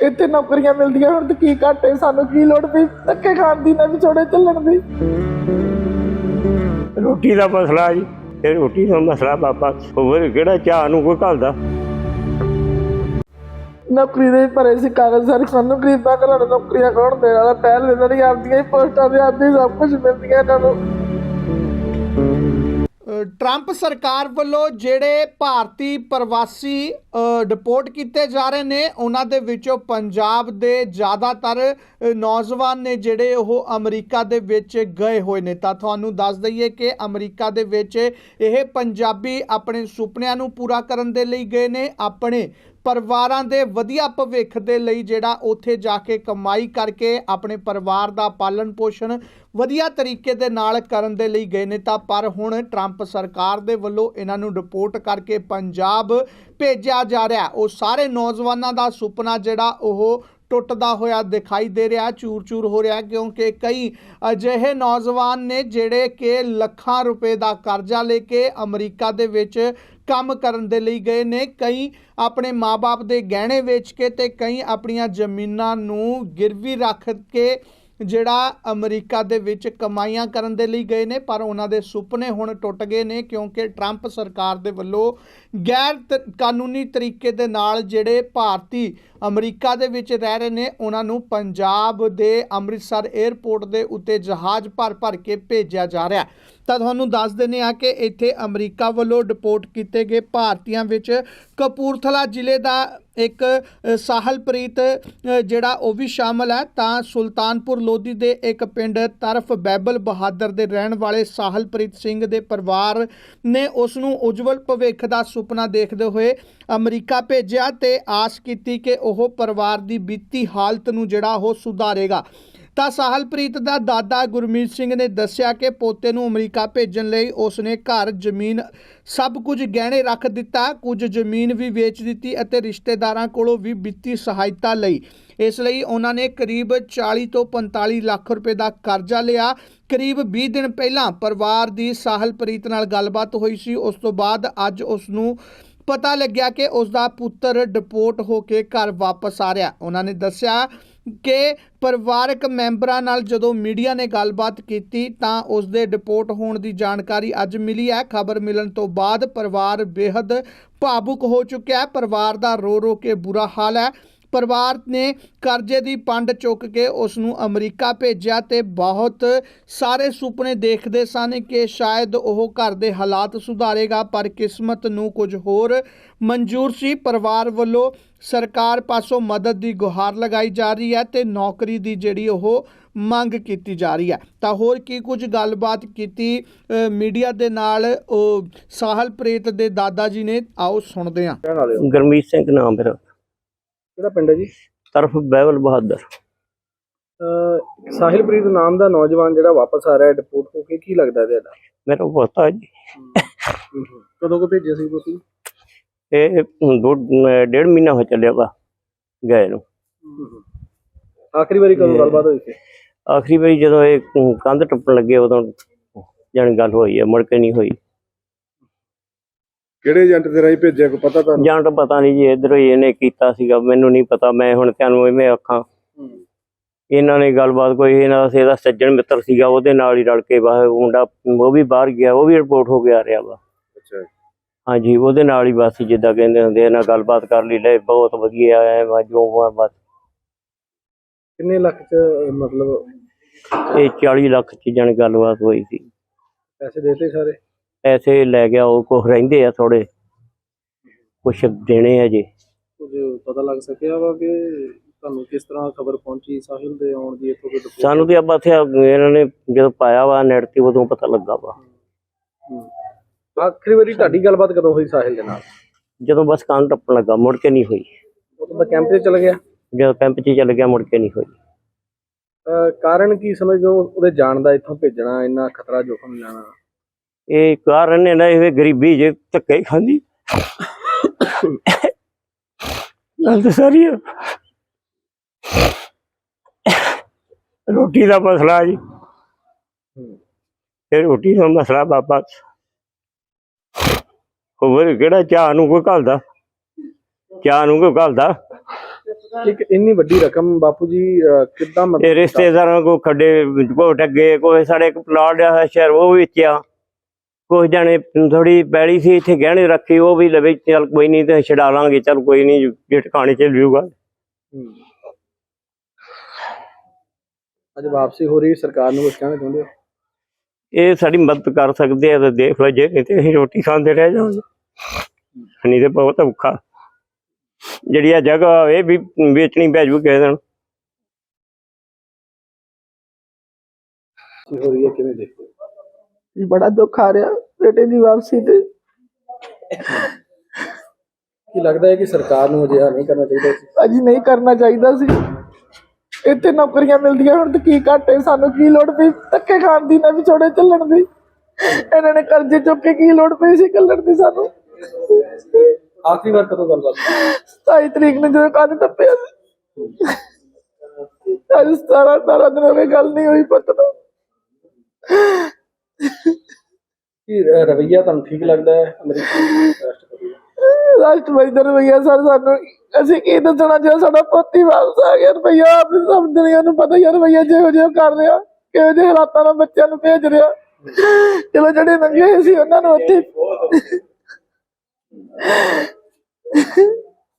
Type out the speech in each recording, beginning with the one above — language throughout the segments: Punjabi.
ਇੱਥੇ ਨੌਕਰੀਆਂ ਮਿਲਦੀਆਂ ਹੁਣ ਤੇ ਕੀ ਘਾਟੇ ਸਾਨੂੰ ਕੀ ਲੋੜ ਪਈ ਧੱਕੇ ਖਾਣ ਦੀ ਨਾ ਵਿਛੋੜੇ ਚੱਲਣ ਦੀ। ਰੋਟੀ ਦਾ ਮਸਲਾ ਜੀ ਇਹ ਰੋਟੀ ਦਾ ਮਸਲਾ ਬਾਬਾ ਹੋਰ ਕਿਹੜਾ ਚਾਹ ਨੂੰ ਕੋਈ ਘਲਦਾ ਨੌਕਰੀ ਦੇ ਭਰੇ ਸੀ ਕਾਗਜ਼ ਸਾਰੇ ਸਾਨੂੰ ਗਰੀਬਾਂ ਘਰਾਂ ਨੌਕਰੀਆਂ ਕੌਣ ਦੇਣ ਵਾਲਾ ਪਹਿਲ ਇਹਨਾਂ ਦੀ ਆਪਦੀਆਂ ਹੀ ਪੋਸਟਾਂ ਦੇ ਆਪਦੀ ਸਭ ਕੁਝ ਮਿਲਦੀਆਂ ਇਹਨਾਂ ਨੂੰ। ਟਰੰਪ ਸਰਕਾਰ ਵੱਲੋਂ ਜਿਹੜੇ ਭਾਰਤੀ ਪ੍ਰਵਾਸੀ ਡਿਪੋਰਟ ਕੀਤੇ ਜਾ ਰਹੇ ਨੇ। ਉਹਨਾਂ ਦੇ ਵਿੱਚੋਂ ਪੰਜਾਬ ਦੇ ਜ਼ਿਆਦਾਤਰ ਨੌਜਵਾਨ ਨੇ ਜਿਹੜੇ ਉਹ ਅਮਰੀਕਾ ਦੇ ਵਿੱਚ ਗਏ ਹੋਏ ਨੇ। ਤਾਂ ਤੁਹਾਨੂੰ ਦੱਸ ਦਈਏ ਕਿ ਅਮਰੀਕਾ ਦੇ ਵਿੱਚ ਇਹ ਪੰਜਾਬੀ ਆਪਣੇ ਸੁਪਨਿਆਂ ਨੂੰ ਪੂਰਾ ਕਰਨ ਦੇ ਲਈ ਗਏ ਨੇ। ਆਪਣੇ ਪਰਿਵਾਰਾਂ ਦੇ ਵਧੀਆ ਭਵਿੱਖ ਦੇ ਲਈ ਜਿਹੜਾ ਉੱਥੇ ਜਾ ਕੇ ਕਮਾਈ ਕਰਕੇ ਆਪਣੇ ਪਰਿਵਾਰ ਦਾ ਪਾਲਣ ਪੋਸ਼ਣ ਵਧੀਆ ਤਰੀਕੇ ਦੇ ਨਾਲ ਕਰਨ ਦੇ ਲਈ ਗਏ ਨੇ। ਤਾਂ ਪਰ ਹੁਣ ਟਰੰਪ ਸਰਕਾਰ ਦੇ ਵੱਲੋਂ ਇਹਨਾਂ ਨੂੰ ਰਿਪੋਰਟ ਕਰਕੇ ਪੰਜਾਬ ਭੇਜਿਆ ਜਾ ਰਿਹਾ ਉਹ ਸਾਰੇ ਨੌਜਵਾਨਾਂ ਦਾ ਸੁਪਨਾ ਜਿਹੜਾ ਉਹ ਟੁੱਟਦਾ ਹੋਇਆ ਦਿਖਾਈ ਦੇ ਰਿਹਾ, ਚੂਰ-ਚੂਰ ਹੋ ਰਿਹਾ ਕਿਉਂਕਿ ਕਈ ਅਜਿਹੇ ਨੌਜਵਾਨ ਨੇ ਜਿਹੜੇ ਕਿ ਲੱਖਾਂ ਰੁਪਏ ਦਾ ਕਰਜ਼ਾ ਲੈ ਕੇ ਅਮਰੀਕਾ ਦੇ ਵਿੱਚ ਕੰਮ ਕਰਨ ਦੇ ਲਈ ਗਏ ਨੇ। ਕਈ ਆਪਣੇ ਮਾਪੇ ਦੇ ਗਹਿਣੇ ਵੇਚ ਕੇ ਤੇ ਕਈ ਆਪਣੀਆਂ ਜ਼ਮੀਨਾਂ ਨੂੰ ਗਿਰਵੀ ਰੱਖ ਕੇ ਜਿਹੜਾ ਅਮਰੀਕਾ ਦੇ ਵਿੱਚ ਕਮਾਈਆਂ ਕਰਨ ਦੇ ਲਈ ਗਏ ਨੇ, ਪਰ ਉਹਨਾਂ ਦੇ ਸੁਪਨੇ ਹੁਣ ਟੁੱਟ ਗਏ ਨੇ ਕਿਉਂਕਿ ਟਰੰਪ ਸਰਕਾਰ ਦੇ ਵੱਲੋਂ ਗੈਰ ਤ- ਕਾਨੂੰਨੀ ਤਰੀਕੇ ਦੇ ਨਾਲ ਜਿਹੜੇ ਭਾਰਤੀ ਅਮਰੀਕਾ ਦੇ ਵਿੱਚ ਰਹਿ ਰਹੇ ਨੇ, ਉਹਨਾਂ ਨੂੰ ਪੰਜਾਬ ਦੇ ਅੰਮ੍ਰਿਤਸਰ 에ਅਰਪੋਰਟ ਦੇ ਉੱਤੇ ਜਹਾਜ਼ ਭਰ ਭਰ ਕੇ ਭੇਜਿਆ ਜਾ ਰਿਹਾ ਤਾਂ ਤੁਹਾਨੂੰ ਦੱਸ ਦਿੰਦੇ ਆ ਕਿ ਇੱਥੇ ਅਮਰੀਕਾ ਵੱਲੋਂ ਡਿਪੋਰਟ ਕੀਤੇ ਗਏ ਭਾਰਤੀਆਂ ਵਿੱਚ ਕਪੂਰਥਲਾ ਜ਼ਿਲ੍ਹੇ ਦਾ ਇੱਕ ਸਾਹਲਪ੍ਰੀਤ ਜਿਹੜਾ ਉਹ ਵੀ ਸ਼ਾਮਲ ਹੈ, ਤਾਂ ਸੁਲਤਾਨਪੁਰ ਲੋਧੀ ਦੇ ਇੱਕ ਪਿੰਡ ਤਰਫ ਬੈਬਲ ਬਹਾਦਰ ਦੇ ਰਹਿਣ ਵਾਲੇ ਸਾਹਲਪ੍ਰੀਤ ਸਿੰਘ ਦੇ ਪਰਿਵਾਰ ਨੇ ਉਸ ਨੂੰ ਉਜਵਲ ਭਵਿੱਖ ਦਾ ਸੁਪਨਾ ਦੇਖਦੇ ਹੋਏ ਅਮਰੀਕਾ ਭੇਜਿਆ ਤੇ ਆਸ ਕੀਤੀ ਕਿ ਉਹ ਪਰਿਵਾਰ ਦੀ ਬੀਤੀ ਹਾਲਤ ਨੂੰ ਜਿਹੜਾ ਉਹ ਸੁਧਾਰੇਗਾ। ਤਾਂ ਸਾਹਲਪ੍ਰੀਤ ਦਾ ਦਾਦਾ ਗੁਰਮੀਤ ਸਿੰਘ ਨੇ ਦੱਸਿਆ ਕਿ ਪੋਤੇ ਨੂੰ ਅਮਰੀਕਾ ਭੇਜਣ ਲਈ ਉਸ ਨੇ ਘਰ, ਜ਼ਮੀਨ ਸਭ ਕੁਝ ਗਹਿਣੇ ਰੱਖ ਦਿੱਤਾ, ਕੁਝ ਜ਼ਮੀਨ ਵੀ ਵੇਚ ਦਿੱਤੀ ਅਤੇ ਰਿਸ਼ਤੇਦਾਰਾਂ ਕੋਲੋਂ ਵੀ ਵਿੱਤੀ ਸਹਾਇਤਾ ਲਈ। ਇਸ ਲਈ ਉਹਨਾਂ ਨੇ ਕਰੀਬ 40 ਤੋਂ 45 ਲੱਖ ਰੁਪਏ ਦਾ ਕਰਜ਼ਾ ਲਿਆ। ਕਰੀਬ 20 ਦਿਨ ਪਹਿਲਾਂ ਪਰਿਵਾਰ ਦੀ ਸਾਹਲਪ੍ਰੀਤ ਨਾਲ ਗੱਲਬਾਤ ਹੋਈ ਸੀ। ਉਸ ਤੋਂ ਬਾਅਦ ਅੱਜ ਉਸ ਨੂੰ ਪਤਾ ਲੱਗਿਆ ਕਿ ਉਸ ਦਾ ਪੁੱਤਰ ਡਿਪੋਰਟ ਹੋ ਕੇ ਘਰ ਵਾਪਸ ਆ ਰਿਹਾ। ਉਹਨਾਂ ਨੇ ਦੱਸਿਆ ਕਿ ਪਰਿਵਾਰਕ ਮੈਂਬਰਾਂ ਨਾਲ ਜਦੋਂ ਮੀਡੀਆ ਨੇ ਗੱਲਬਾਤ ਕੀਤੀ ਤਾਂ ਉਸ ਦੇ ਡਿਪੋਰਟ ਹੋਣ ਦੀ ਜਾਣਕਾਰੀ ਅੱਜ ਮਿਲੀ ਹੈ। ਖਬਰ ਮਿਲਣ ਤੋਂ ਬਾਅਦ ਪਰਿਵਾਰ ਬੇहद ਭਾਵੁਕ ਹੋ ਚੁੱਕਿਆ ਹੈ। ਪਰਿਵਾਰ ਦਾ ਰੋ ਰੋ ਕੇ ਬੁਰਾ ਹਾਲ ਹੈ। ਪਰਿਵਾਰ ਨੇ ਕਰਜ਼ੇ ਦੀ ਪੰਡ ਚੁੱਕ ਕੇ ਉਸ ਨੂੰ ਅਮਰੀਕਾ ਭੇਜਿਆ ਤੇ ਬਹੁਤ ਸਾਰੇ ਸੁਪਨੇ ਦੇਖਦੇ ਸਨ ਕਿ ਸ਼ਾਇਦ ਉਹ ਘਰ ਦੇ ਹਾਲਾਤ ਸੁਧਾਰੇਗਾ, ਪਰ ਕਿਸਮਤ ਨੂੰ ਕੁਝ ਹੋਰ ਮਨਜ਼ੂਰ ਸੀ। ਪਰਿਵਾਰ ਵੱਲੋਂ ਸਰਕਾਰ ਪਾਸੋਂ ਮਦਦ ਦੀ ਗੁਹਾਰ ਲਗਾਈ ਜਾ ਰਹੀ ਹੈ ਤੇ ਨੌਕਰੀ ਦੀ ਜਿਹੜੀ ਉਹ ਮੰਗ ਕੀਤੀ ਜਾ ਰਹੀ ਹੈ। ਤਾਂ ਹੋਰ ਕੀ ਕੁਝ ਗੱਲਬਾਤ ਕੀਤੀ ਮੀਡੀਆ ਦੇ ਨਾਲ ਉਹ ਸਾਹਿਲਪ੍ਰੀਤ ਦੇ ਦਾਦਾ ਜੀ ਨੇ? ਆਓ ਸੁਣਦੇ ਹਾਂ। ਰਹਿਣ ਗਰਮੀਤ ਸਿੰਘ ਨਾਮ ਮੇਰਾ। ਕਿਹੜਾ ਪਿੰਡ ਹੈ ਜੀ? ਤਰਫ ਬਹਿਬਲ ਬਹਾਦਰ। ਅਹ ਸਾਹਿਲਪ੍ਰੀਤ ਨਾਮ ਦਾ ਨੌਜਵਾਨ ਜਿਹੜਾ ਵਾਪਸ ਆ ਰਿਹਾ ਹੈ ਡਿਪੋਰਟ ਹੋ ਕੇ ਕੀ ਲੱਗਦਾ ਤੁਹਾਡਾ? ਮੇਰਾ ਪੋਤਾ ਜੀ। ਕਦੋਂ ਕੋ ਭੇਜਿਆ ਸੀ ਤੁਸੀਂ? ਇਹ ਦੋ ਡੇਢ ਮਹੀਨਾ ਹੋ ਚੱਲਿਆ ਵਾ ਗਏ ਨੂੰ। ਆਖਰੀ ਵਾਰੀ ਕਦੋਂ ਗੱਲਬਾਤ ਹੋਈ ਸੀ? ਆਖਰੀ ਵਾਰੀ ਜਦੋਂ ਇਹ ਕੰਧ ਟੱਪਣ ਲੱਗੇ ਉਦੋਂ ਜਾਣੀ ਗੱਲ ਹੋਈ ਹੈ ਮੁੜ ਕੇ ਨਹੀਂ ਹੋਈ। ਕਿਹੜੇ ਏਜੰਟ ਦੇ ਰਾਹੀਂ ਭੇਜਿਆ ਕੋ ਪਤਾ ਤੁਹਾਨੂੰ? ਤਾਂ ਪਤਾ ਨਹੀਂ ਜੀ ਇਧਰੋਂ ਹੀ ਇਹਨੇ ਕੀਤਾ ਸੀਗਾ ਮੈਨੂੰ ਨਹੀਂ ਪਤਾ ਮੈਂ ਹੁਣ ਤੁਹਾਨੂੰ ਇਵੇਂ ਆਖਾਂ। ਇਹਨਾਂ ਨੇ ਗੱਲਬਾਤ ਕੋਈ ਇਹਨਾਂ ਦਾ ਇਹਦਾ ਸੱਜਣ ਮਿੱਤਰ ਸੀਗਾ ਉਹਦੇ ਨਾਲ ਹੀ ਰਲ ਕੇ ਬਾਹਰ ਮੁੰਡਾ ਉਹ ਵੀ ਬਾਹਰ ਗਿਆ ਉਹ ਵੀ ਰਿਪੋਰਟ ਹੋ ਕੇ ਆ ਰਿਹਾ ਵਾ। ਅੱਛਾ ਹਾਂਜੀ ਉਹਦੇ ਨਾਲ ਹੀ ਬਸ ਜਿੱਦਾਂ ਕਹਿੰਦੇ ਹੁੰਦੇ ਇਹਨਾਂ ਗੱਲਬਾਤ ਕਰ ਲਈ ਲੈ ਬਹੁਤ ਵਧੀਆ ਐ ਵਾ ਜੋ ਵਾ ਬਸ। ਕਿੰਨੇ ਲੱਖ ਚ ਮਤਲਬ ਇਹ 40 ਲੱਖ ਚ ਜਣ ਗੱਲਬਾਤ ਹੋਈ ਸੀ। ਪੈਸੇ ਦੇਤੇ ਸਾਰੇ? ਐਸੇ ਲੈ ਗਿਆ ਉਹ ਕੁਛ ਰਹਿੰਦੇ ਆ ਥੋੜੇ ਕੁਛ ਦੇਣੇ ਆ ਜੀ। ਕੁਝ ਪਤਾ ਲੱਗ ਸਕਿਆ ਵਾ ਕਿ ਤੁਹਾਨੂੰ ਕਿਸ ਤਰ੍ਹਾਂ ਖਬਰ ਪਹੁੰਚੀ ਸਾਹਿਲ ਦੇ ਆਉਣ ਦੀ ਇੱਥੋਂ ਦੇ report? ਸਾਨੂੰ ਤੇ ਆਪਾਂ ਇੱਥੇ ਇਹਨਾਂ ਨੇ ਜਦੋਂ ਪਾਇਆ ਵਾ ਨੈਟ ਤੇ ਉਦੋਂ ਪਤਾ ਲੱਗਾ ਵਾ। ਹੂੰ। ਆਖਰੀ ਵਾਰੀ ਤੁਹਾਡੀ ਗੱਲਬਾਤ ਕਦੋਂ ਹੋਈ ਸਾਹਿਲ ਦੇ ਨਾਲ? ਜਦੋਂ ਬਸ ਕੰਨ ਟੱਪਣ ਲੱਗਾ ਮੁੜ ਕੇ ਨਹੀਂ ਹੋਈ। ਉਹ ਤਾਂ ਕੈਂਪ ਤੇ ਚਲ ਗਿਆ? ਜਦੋਂ ਕੈਂਪ 'ਚ ਚੱਲ ਗਿਆ ਮੁੜ ਕੇ ਨਹੀਂ ਹੋਈ। ਅਹ, ਕਾਰਨ ਕੀ ਸਮਝਦੇ ਹੋ? ਉਹਦੇ ਜਾਣ ਦਾ ਇੱਥੋਂ ਭੇਜਣਾ ਇੰਨਾ ਖਤਰਾ ਜੋਖਮ ਲੈਣਾ। ਇਹ ਕਾਰਨ ਨੇ ਨਾ ਇਹ ਗਰੀਬੀ ਜੇ ਧੱਕੇ ਖਾਂਦੀ। ਗੱਲ ਤਾਂ ਸਾਰੀ। ਰੋਟੀ ਦਾ ਮਸਲਾ ਜੀ। ਇਹ ਰੋਟੀ ਦਾ ਮਸਲਾ ਬਾਬਾ। ਹੋਰ ਕਿਹੜਾ ਚਾਹ ਨੂੰ ਕੋਈ ਘਲਦਾ? ਚਾਹ ਨੂੰ ਕੋਈ ਘਲਦਾ? ਇੱਕ ਇੰਨੀ ਵੱਡੀ ਰਕਮ ਬਾਪੂ ਜੀ ਕਿੱਦਾਂ ਮਤਲਬ ਇਹ ਰਿਸ਼ਤੇਦਾਰਾਂ ਕੋ ਖੱਡੇ ਘੋਟ ਅੱਗੇ ਕੋਈ ਸਾਡੇ ਇੱਕ ਪਲਾਟ ਆ ਸ਼ਹਿਰ ਉਹ ਵੇਚਿਆ। ਕੁਝ ਜਾਣੇ ਥੋੜੀ ਪੈਲੀ ਸੀ ਇੱਥੇ ਗਹਿਣੇ ਰੱਖੀ ਉਹ ਵੀ ਲਵੇ ਚੱਲ ਕੋਈ ਨਹੀਂ ਤੇ ਛਡਾ ਲਾਂਗੇ ਚੱਲ ਕੋਈ ਨਹੀਂ ਜੇ ਟਿਕਾਣੇ ਚ ਲਿਊਗਾ। ਅੱਜ ਵਾਪਸੀ ਹੋ ਰਹੀ ਸਰਕਾਰ ਨੂੰ ਕੁਝ ਕਹਿਣਾ ਚਾਹੁੰਦੇ ਹੋ ਇਹ ਸਾਡੀ ਮਦਦ ਕਰ ਸਕਦੇ ਆ ਤਾਂ ਦੇਖ ਲਓ ਜੇ ਨਹੀਂ ਤੇ ਅਸੀਂ ਰੋਟੀ ਖਾਂਦੇ ਰਹਿ ਜਾਵਾਂਗੇ ਨਹੀਂ ਤੇ ਬਹੁਤ ਔਖਾ ਜਿਹੜੀ ਆ ਜਗ੍ਹਾ ਇਹ ਵੀ ਵੇਚਣੀ ਪੈ ਜੂ ਕਿਸੇ ਦਿਨ ਹੋ ਰਹੀ ਹੈ ਕਿਵੇਂ? ਜੀ ਬੜਾ ਦੁੱਖ ਆ ਰਿਹਾ ਬੇਟੇ ਦੀ ਵਾਪਸੀ ਤੇ। ਕੀ ਲੱਗਦਾ ਹੈ ਕਿ ਸਰਕਾਰ ਨੂੰ ਅਜਿਹਾ ਨਹੀਂ ਕਰਨਾ ਚਾਹੀਦਾ ਸੀ? ਭਾਜੀ ਨਹੀਂ ਕਰਨਾ ਚਾਹੀਦਾ ਸੀ। ਇੱਥੇ ਨੌਕਰੀਆਂ ਮਿਲਦੀਆਂ ਹੁਣ ਤੇ ਕੀ ਘਾਟੇ ਸਾਨੂੰ ਕੀ ਲੋੜ ਪਈ? ਧੱਕੇ ਖਾਣ ਦੀ ਨਾ ਵਿਛੋੜੇ ਚੱਲਣ ਦੀ। ਇਹਨਾਂ ਨੇ ਕਰਜ਼ੇ ਚੁੱਕ ਕੇ ਕੀ ਲੋੜ ਪਈ ਸੀ ਕੱਲਣ ਦੀ ਸਾਨੂੰ? ਆਖਰੀ ਵਾਰ ਕਦੋਂ ਗੱਲਬਾਤ? ਹੋਈ? 27 ਤਰੀਕ ਨੂੰ ਜਦੋਂ ਕੰਨ ਟੱਪਿਆ ਸੀ। ਅੱਜ 17 17 ਦਿਨ ਹੋ ਗਏ ਗੱਲ ਨਹੀਂ ਹੋਈ ਪੁੱਤ ਕੀ ਰਵੱਈਆ ਤੁਹਾਨੂੰ ਠੀਕ ਲੱਗਦਾ ਹੈ? ਅਮਰੀਕੀ ਰਾਸ਼ਟਰਪਤੀ ਦਾ? ਰਾਸ਼ਟਰਪਤੀ ਦਾ ਰਵਈਆ ਸਰ ਸਾਨੂੰ ਅਸੀਂ ਕੀ ਦੱਸਣਾ ਜੇ ਸਾਡਾ ਪੋਤੀ ਵਾਪਸ ਆ ਗਿਆ ਰਵਈਆ ਆਪ ਹੀ ਸਭ ਦੁਨੀਆ ਨੂੰ ਪਤਾ ਯਾਰ ਰਵਈਆ ਜਿਹੋ ਜਿਹਾ ਕਰ ਰਿਹਾ ਕਿਹੋ ਜਿਹੇ ਹਾਲਾਤਾਂ ਨਾਲ ਬੱਚਿਆਂ ਨੂੰ ਭੇਜ ਰਿਹਾ। ਚਲੋ ਜਿਹੜੇ ਨੰਗੇ ਹੋਏ ਸੀ ਉਹਨਾਂ ਨੂੰ ਉੱਥੇ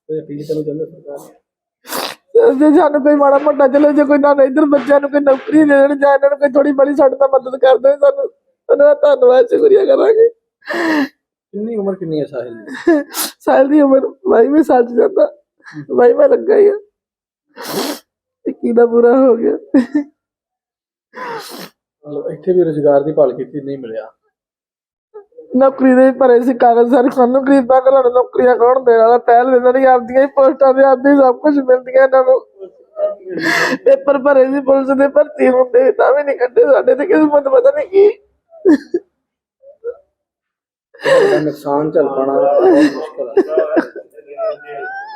ਕੋਈ ਅਪੀਲ ਕਰਨਾ ਚਾਹੁੰਦੇ ਹੋ ਸਰਕਾਰ ਨੂੰ? ਜੇ ਸਾਨੂੰ ਕੋਈ ਮਾੜਾ ਮੋਟਾ ਚਲੋ ਜੇ ਕੋਈ ਨਾ ਇੱਧਰ ਬੱਚਿਆਂ ਨੂੰ ਕੋਈ ਨੌਕਰੀ ਦੇ ਦੇਣ ਜਾਂ ਇਹਨਾਂ ਨੂੰ ਕੋਈ ਥੋੜੀ ਬੜੀ ਸਾਡੇ ਨਾਲ ਮਦਦ ਕਰ ਦੇਣ ਸਾਨੂੰ ਉਹਨਾਂ ਦਾ ਧੰਨਵਾਦ ਸ਼ੁਕਰੀਆ ਕਰਾਂਗੇ। ਕਿੰਨੀ ਉਮਰ ਕਿੰਨੀ ਹੈ ਸਾਹਿਲ ਦੀ? ਸਾਲ ਦੀ ਉਮਰ ਬਾਈ ਮੈਂ ਸੱਚ ਜਾਂਦਾ ਬਾਈ ਮੈਂ ਲੱਗਾ ਹੀ ਆ। ਇੱਕੀ ਦਾ ਬੁਰਾ ਹੋ ਗਿਆ। ਮਤਲਬ ਇੱਥੇ ਵੀ ਰੋਜ਼ਗਾਰ ਦੀ ਭਾਲ ਕੀਤੀ ਨਹੀਂ ਮਿਲਿਆ। ਨੌਕਰੀ ਦੇ ਭਰੇ ਸੀ ਕਾਗਜ਼ ਸਾਰੇ ਸਾਨੂੰ ਗਰੀਬਾਂ ਘਰਾਂ ਨੂੰ ਨੌਕਰੀਆਂ ਕੌਣ ਦੇਣ ਵਾਲਾ? ਪਹਿਲ ਦਿੰਦਾ ਨਹੀਂ ਆਪਦੀਆਂ ਹੀ ਪੋਸਟਾਂ ਦੇ ਆਪਦੀ ਸਭ ਕੁਝ ਮਿਲਦੀਆਂ ਇਹਨਾਂ ਨੂੰ। ਪੇਪਰ ਭਰੇ ਸੀ ਪੁਲਿਸ ਦੇ ਭਰਤੀ ਹੁੰਦੇ ਤਾਂ ਵੀ ਨਹੀਂ ਕੱਢੇ ਸਾਡੇ ਤੇ ਕਿਸਮਤ ਪਤਾ ਨਹੀਂ ਕੀ ਨੁਕਸਾਨ ਝੱਲ ਪਾਉਣਾ ਬਹੁਤ ਮੁਸ਼ਕਲ ਹੈ